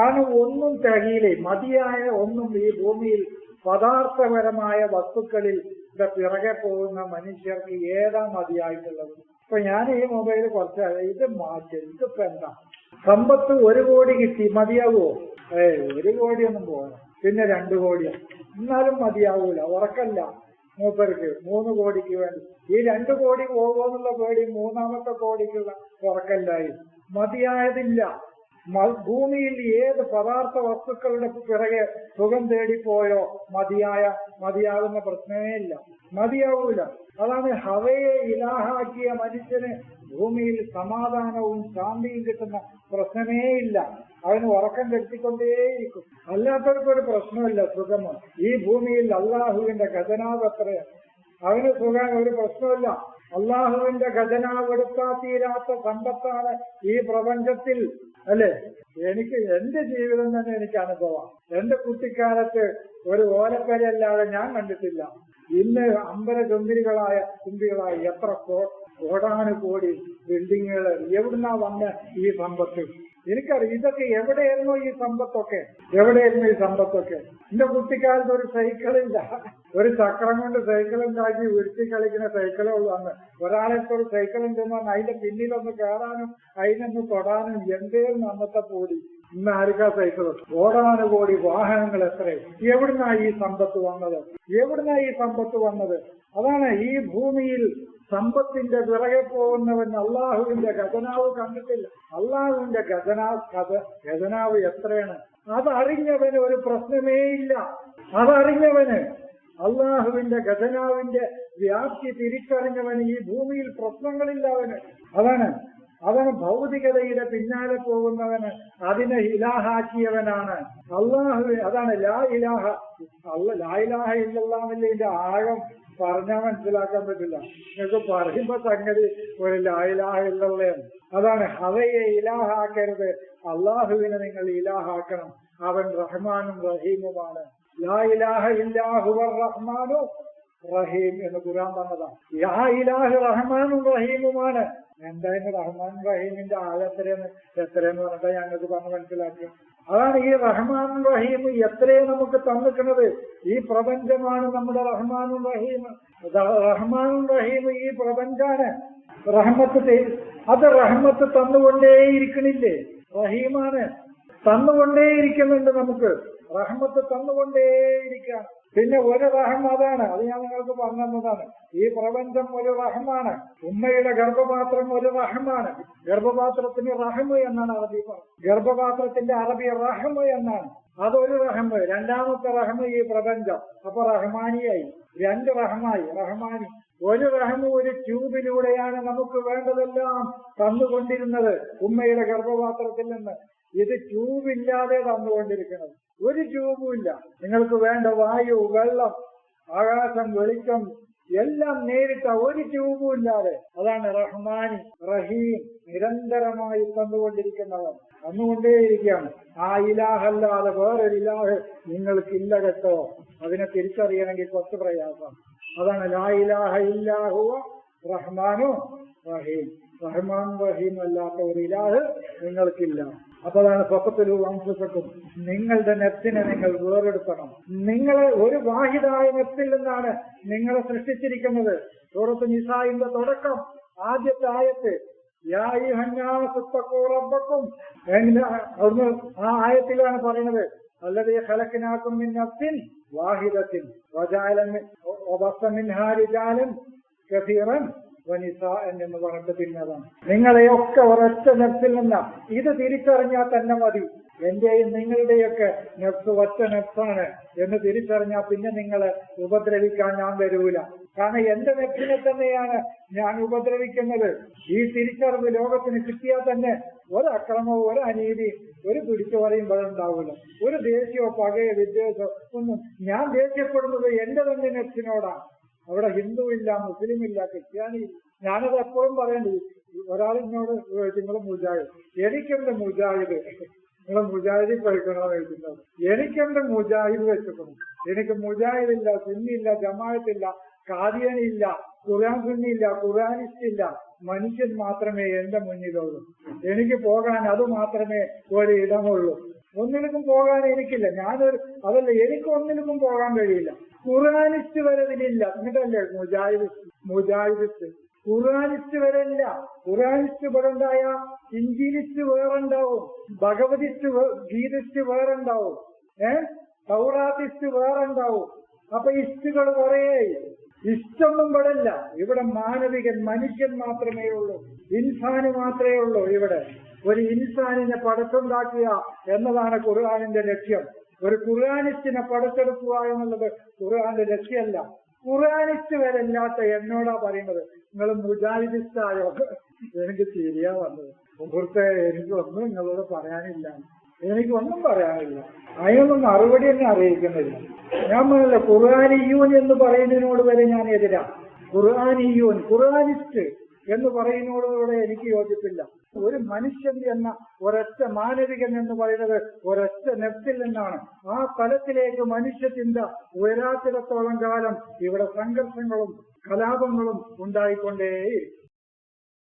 കാരണം ഒന്നും തികയില്ലേ. മതിയായ ഒന്നും ഈ ഭൂമിയിൽ പദാർത്ഥപരമായ വസ്തുക്കളിൽ പിറകെ പോകുന്ന മനുഷ്യർക്ക് ഏതാ മതിയായിട്ടുള്ളത്? ഇപ്പൊ ഞാൻ ഈ മൊബൈൽ കുറച്ച് ഇത് മാറ്റി ഇതിപ്പോ എന്താ? സമ്പത്ത് ഒരു കോടി കിട്ടി മതിയാവുമോ ഏ ഒരു കോടിയൊന്നും പോകണം പിന്നെ രണ്ടു കോടിയോ. എന്നാലും മതിയാവൂല ഉറക്കല്ല മൂപ്പർക്ക്. മൂന്ന് കോടിക്ക് വേണ്ടി. ഈ രണ്ടു കോടി പോകുമെന്നുള്ള പേടി മൂന്നാമത്തെ കോടിക്കുള്ള ഉറക്കല്ലായി. മതിയായതില്ല. ഭൂമിയിൽ ഏത് പദാർത്ഥ വസ്തുക്കളുടെ പിറകെ സുഖം തേടിപ്പോയോ മതിയായ മതിയാകുന്ന പ്രശ്നമേ ഇല്ല. മതിയാവൂല. അതാണ് ഹവയെ ഇലാഹാക്കിയ മനുഷ്യന് ഭൂമിയിൽ സമാധാനവും ശാന്തിയും കിട്ടുന്ന പ്രശ്നമേ ഇല്ല. അവന് ഉറക്കം കെട്ടിക്കൊണ്ടേയിരിക്കും അല്ലാത്തവർക്കൊരു പ്രശ്നമില്ല സുഖമോ ഈ ഭൂമിയിൽ അള്ളാഹുവിന്റെ ഖജനാവ് എത്രയാണ് അവന് സുഖം ഒരു പ്രശ്നമില്ല അള്ളാഹുവിന്റെ ഖജനാവ് തീരാത്ത സമ്പത്താണ് ഈ പ്രപഞ്ചത്തിൽ അല്ലെ? എനിക്ക് എന്റെ ജീവിതം തന്നെ എനിക്ക് അനുഭവം. എന്റെ കുട്ടിക്കാലത്ത് ഒരു ഓലക്കരയല്ലാതെ ഞാൻ കണ്ടിട്ടില്ല. ഇന്ന് അമ്പല ചുന്തിരികളായ ചുന്തികളായ എത്ര കോടാനുകോടി ബിൽഡിങ്ങുകൾ എവിടുന്നാ വന്ന ഈ സമ്പത്ത്? എനിക്കറിയാം. ഇതൊക്കെ എവിടെയായിരുന്നു ഈ സമ്പത്തൊക്കെ? എവിടെയായിരുന്നു ഈ സമ്പത്തൊക്കെ? എന്റെ കുട്ടിക്കാലത്ത് ഒരു സൈക്കിളില്ല. ഒരു ചക്രം കൊണ്ട് സൈക്കിൾ ഉണ്ടാക്കി ഉരുട്ടി കളിക്കുന്ന സൈക്കിളേ ഉള്ളൂ അന്ന്. ഒരാളെടുത്ത് ഒരു സൈക്കിൾ ഉണ്ടെന്ന് അതിന്റെ പിന്നിലൊന്ന് കയറാനും അതിനൊന്ന് തൊടാനും എന്തേലും അന്നത്തെ പോടി. ഇന്ന് ആർക്കാ സൈക്കിൾ? കോടാനുകോടി വാഹനങ്ങൾ എത്രയും. എവിടുന്നാ ഈ സമ്പത്ത് വന്നത്? എവിടുന്നാ ഈ സമ്പത്ത് വന്നത്? അതാണ് ഈ ഭൂമിയിൽ സമ്പത്തിന്റെ പിറകെ പോകുന്നവൻ അള്ളാഹുവിന്റെ ഖജനാവ് കണ്ടിട്ടില്ല. അള്ളാഹുവിന്റെ ഖജനാ ഖജനാവ് എത്രയാണ്? അതറിഞ്ഞവന് ഒരു പ്രശ്നമേ ഇല്ല. അതറിഞ്ഞവന് അള്ളാഹുവിന്റെ ഖജനാവിന്റെ വ്യാപ്തി തിരിച്ചറിഞ്ഞവന് ഈ ഭൂമിയിൽ പ്രശ്നങ്ങളില്ല അവന്. അതാണ് അവന് ഭൗതികതയുടെ പിന്നാലെ പോകുന്നവന് അതിനെ ഇലാഹാക്കിയവനാണ്. അള്ളാഹു അതാണ് ലാ ഇലാഹ. ലാ ഇലാഹ ഇതിന്റെ ആഴം? പറഞ്ഞാൽ മനസ്സിലാക്കാൻ പറ്റില്ല. നിങ്ങൾക്ക് പറയുമ്പോ സംഗതി ഒരു ലാ ഇലാഹ ഇല്ലല്ലയാണ് അതാണ് ഹവയെ ഇലാഹാക്കരുത്. അള്ളാഹുവിനെ നിങ്ങൾ ഇലാഹാക്കണം. അവൻ റഹ്മാനും റഹീമുമാണ്. ലാ ഇലാഹ റഹ്മാനു റഹീം എന്ന് ഖുർആൻ പറഞ്ഞതാണ്. ഇലാഹ് റഹ്മാനും റഹീമുമാണ്. എന്തായാലും റഹ്മാൻ റഹീമിന്റെ ആഴം എത്രയെന്ന് പറഞ്ഞിട്ട് ഞങ്ങൾക്ക് പറഞ്ഞ് മനസ്സിലാക്കി അതാണ് ഈ റഹ്മാൻ റഹീം എത്രയും നമുക്ക് തന്നിക്കുന്നത് ഈ പ്രപഞ്ചമാണ് നമ്മുടെ റഹ്മാനും റഹീം. റഹ്മാൻ റഹീം ഈ പ്രപഞ്ചാണ്. റഹ്മത്ത് അത് റഹ്മത്ത് തന്നുകൊണ്ടേയിരിക്കണില്ലേ? റഹീമാണ്. തന്നുകൊണ്ടേയിരിക്കുന്നുണ്ട് നമുക്ക്. റഹ്മത്ത് തന്നുകൊണ്ടേയിരിക്കുകയാണ് പിന്നെ ഒരു റഹം അതാണ്. അത് ഞാൻ നിങ്ങൾക്ക് പറഞ്ഞു തന്നതാണ്. ഈ പ്രപഞ്ചം ഒരു റഹമാണ്. ഉമ്മയുടെ ഗർഭപാത്രം ഒരു റഹമാണ്. ഗർഭപാത്രത്തിന് റഹമ് എന്നാണ് അറബി പറഞ്ഞത്. ഗർഭപാത്രത്തിന്റെ അറബി റഹമ് എന്നാണ്. അതൊരു റഹമ്. രണ്ടാമത്തെ റഹമ് ഈ പ്രപഞ്ചം. അപ്പൊ റഹ്മാനിയായി. രണ്ട് റഹമായി. റഹ്മാനി. ഒരു റഹമ് ഒരു ട്യൂബിലൂടെയാണ് നമുക്ക് വേണ്ടതെല്ലാം തന്നുകൊണ്ടിരുന്നത് ഉമ്മയുടെ ഗർഭപാത്രത്തിൽ നിന്ന്. ഇത് ട്യൂബില്ലാതെ തന്നുകൊണ്ടിരിക്കുന്നത്. ഒരു ട്യൂബും ഇല്ല നിങ്ങൾക്ക് വേണ്ട വായു വെള്ളം ആകാശം വെളിച്ചം എല്ലാം നേരിട്ട ഒരു ട്യൂബും ഇല്ലാതെ അതാണ് റഹ്മാൻ റഹീം നിരന്തരമായി തന്നുകൊണ്ടിരിക്കുന്നവൻ തന്നുകൊണ്ടേയിരിക്കുകയാണ്. ആ ഇലാഹല്ലാതെ വേറൊരു ഇലാഹ് നിങ്ങൾക്കില്ല കേട്ടോ. അതിനെ തിരിച്ചറിയണമെങ്കിൽ കുറച്ച് പ്രയാസം. അതാണ് ലാ ഇലാഹ ഇല്ലാഹുവ റഹ്മാനു റഹീം. റഹ്മാൻ റഹീം അല്ലാത്ത ഒരു ഇലാഹ് നിങ്ങൾക്കില്ല. അപ്പോഴാണ് സ്വപ്നത്തിലു വംശത്തും നിങ്ങളുടെ നെത്തിനെ നിങ്ങൾ വേറെടുക്കണം. നിങ്ങളെ ഒരു വാഹിതായ നെത്തിൽ നിന്നാണ് നിങ്ങളെ സൃഷ്ടിച്ചിരിക്കുന്നത്. സൂറത്ത് നിസായിന്റെ തുടക്കം ആദ്യത്തെ ആയത്ത് ും അവിടുന്ന് ആ ആയത്തിലാണ് പറയുന്നത് അല്ലതീ ഖലക്കിനാക്കും മിന്നത്തിൻ വാഹിദത്തിൻ വജാലൻ എന്ന് പറഞ്ഞിട്ട് പിന്നതാണ്. നിങ്ങളെയൊക്കെ ഒരൊറ്റ നെഫ്സിൽ നിന്നാ. ഇത് തിരിച്ചറിഞ്ഞാൽ തന്നെ മതി. എന്റെയും നിങ്ങളുടെയൊക്കെ നെഫ്സ് ഒറ്റ നെഫ്സാണ് എന്ന് തിരിച്ചറിഞ്ഞാൽ പിന്നെ നിങ്ങളെ ഉപദ്രവിക്കാൻ ഞാൻ വരൂല. കാരണം എന്റെ നെഫ്സിനെ തന്നെയാണ് ഞാൻ ഉപദ്രവിക്കുന്നത്. ഈ തിരിച്ചറിവ് ലോകത്തിന് കിട്ടിയാൽ തന്നെ ഒരു അക്രമവും ഒരു അനീതിയും ഒരു പിടിച്ചുപറയും ഇവിടെ ഉണ്ടാവില്ല ഒരു ദേഷ്യമോ പകയോ വിദ്വേഷോ ഒന്നും ഞാൻ ദേഷ്യപ്പെടുന്നത് എന്റെ തന്നെ നെഫ്സിനോടാണ് അവിടെ ഹിന്ദു ഇല്ല മുസ്ലിം ഇല്ല ക്രിസ്ത്യാനി ഇല്ല ഞാനത് എപ്പോഴും പറയേണ്ടത് ഒരാൾ എന്നോട് നിങ്ങൾ മുജാഹിദ് എനിക്കെന്ത് മുജാഹിദ്? നിങ്ങൾ മുജാഹിദി പഠിക്കണമെന്ന് ചോദിക്കുന്നത് എനിക്കെന്ത് മുജാഹിദ് വെച്ചിട്ടുണ്ട്? എനിക്ക് മുജാഹിദ് ഇല്ല സുന്നിയില്ല ജമാഅത്തില്ല കാദിയനില്ല ഖുർആൻ സുന്നിയില്ല ഖുർആനിസ്റ്റ് ഇല്ല മനുഷ്യൻ മാത്രമേ എന്റെ മുന്നിലുള്ളൂ. എനിക്ക് പോകാൻ അത് മാത്രമേ ഒരു ഇടമുള്ളൂ. ഒന്നിലേക്കും പോകാൻ എനിക്കില്ല. ഞാനൊരു അതല്ല എനിക്ക് ഒന്നിലേക്കും പോകാൻ കഴിയില്ല. ഖുറാനിസ്റ്റ് വരെ ഇതിലില്ല എന്നിട്ടല്ലേ മുജാഹിദിസ്റ്റ് മുജാഹിദിസ്റ്റ് ഖുറാനിസ്റ്റ് വരെ ഇല്ല ഖുറാനിസ്റ്റ് ഇവിടെ ഉണ്ടായ ഇഞ്ചിലിസ്റ്റ് വേറുണ്ടാവും. ഭഗവതിസ്റ്റ് ഗീതിസ്റ്റ് വേറുണ്ടാവും. ഏ? സൗറാത്തിസ്റ്റ് വേറുണ്ടാവും. അപ്പൊ ഇസ്റ്റുകൾ കുറേ. ഇഷ്ടമൊന്നും പെടല്ല. ഇവിടെ മാനവികൻ മനുഷ്യൻ മാത്രമേ ഉള്ളൂ. ഇൻസാന് മാത്രമേ ഉള്ളൂ ഇവിടെ. ഒരു ഇൻസാനിനെ പടച്ചുണ്ടാക്കുക എന്നതാണ് ഖുർആാനിന്റെ ലക്ഷ്യം. ഒരു ഖുർആാനിസ്റ്റിനെ പടച്ചെടുക്കുക എന്നുള്ളത് ഖുർആാന്റെ ലക്ഷ്യമല്ല. ഖുർആാനിസ്റ്റ് വരെ ഇല്ലാത്ത എന്നോടാ പറയുന്നത്? നിങ്ങൾ മുജാഹിദിസ്റ്റായോ? എനിക്ക് ശരിയാ വന്നത്. സുഹൃത്തെ എനിക്കൊന്നും നിങ്ങളോട് പറയാനില്ല. എനിക്കൊന്നും പറയാനില്ല. അതിനൊന്നും മറുപടി എന്നെ അറിയിക്കുന്നില്ല. ഞാൻ പറഞ്ഞില്ല ഖുർആാനിയൂൻ എന്ന് പറയുന്നതിനോട് വരെ ഞാൻ എതിരാ. ഖുർആാനിയൂൻ ഖുർആാനിസ്റ്റ്. എന്ന് പറയുന്നതോടുകൂടെ എനിക്ക് യോജിപ്പില്ല. ഒരു മനുഷ്യൻ എന്ന ഒരൊറ്റ മാനവികൻ എന്ന് പറയുന്നത് ഒരൊറ്റ നെഫ്റ്റിൽ നിന്നാണ്. ആ തലത്തിലേക്ക് മനുഷ്യ ചിന്ത ഉയരാത്തിടത്തോളം കാലം ഇവിടെ സംഘർഷങ്ങളും കലാപങ്ങളും ഉണ്ടായിക്കൊണ്ടേയിരിക്കും.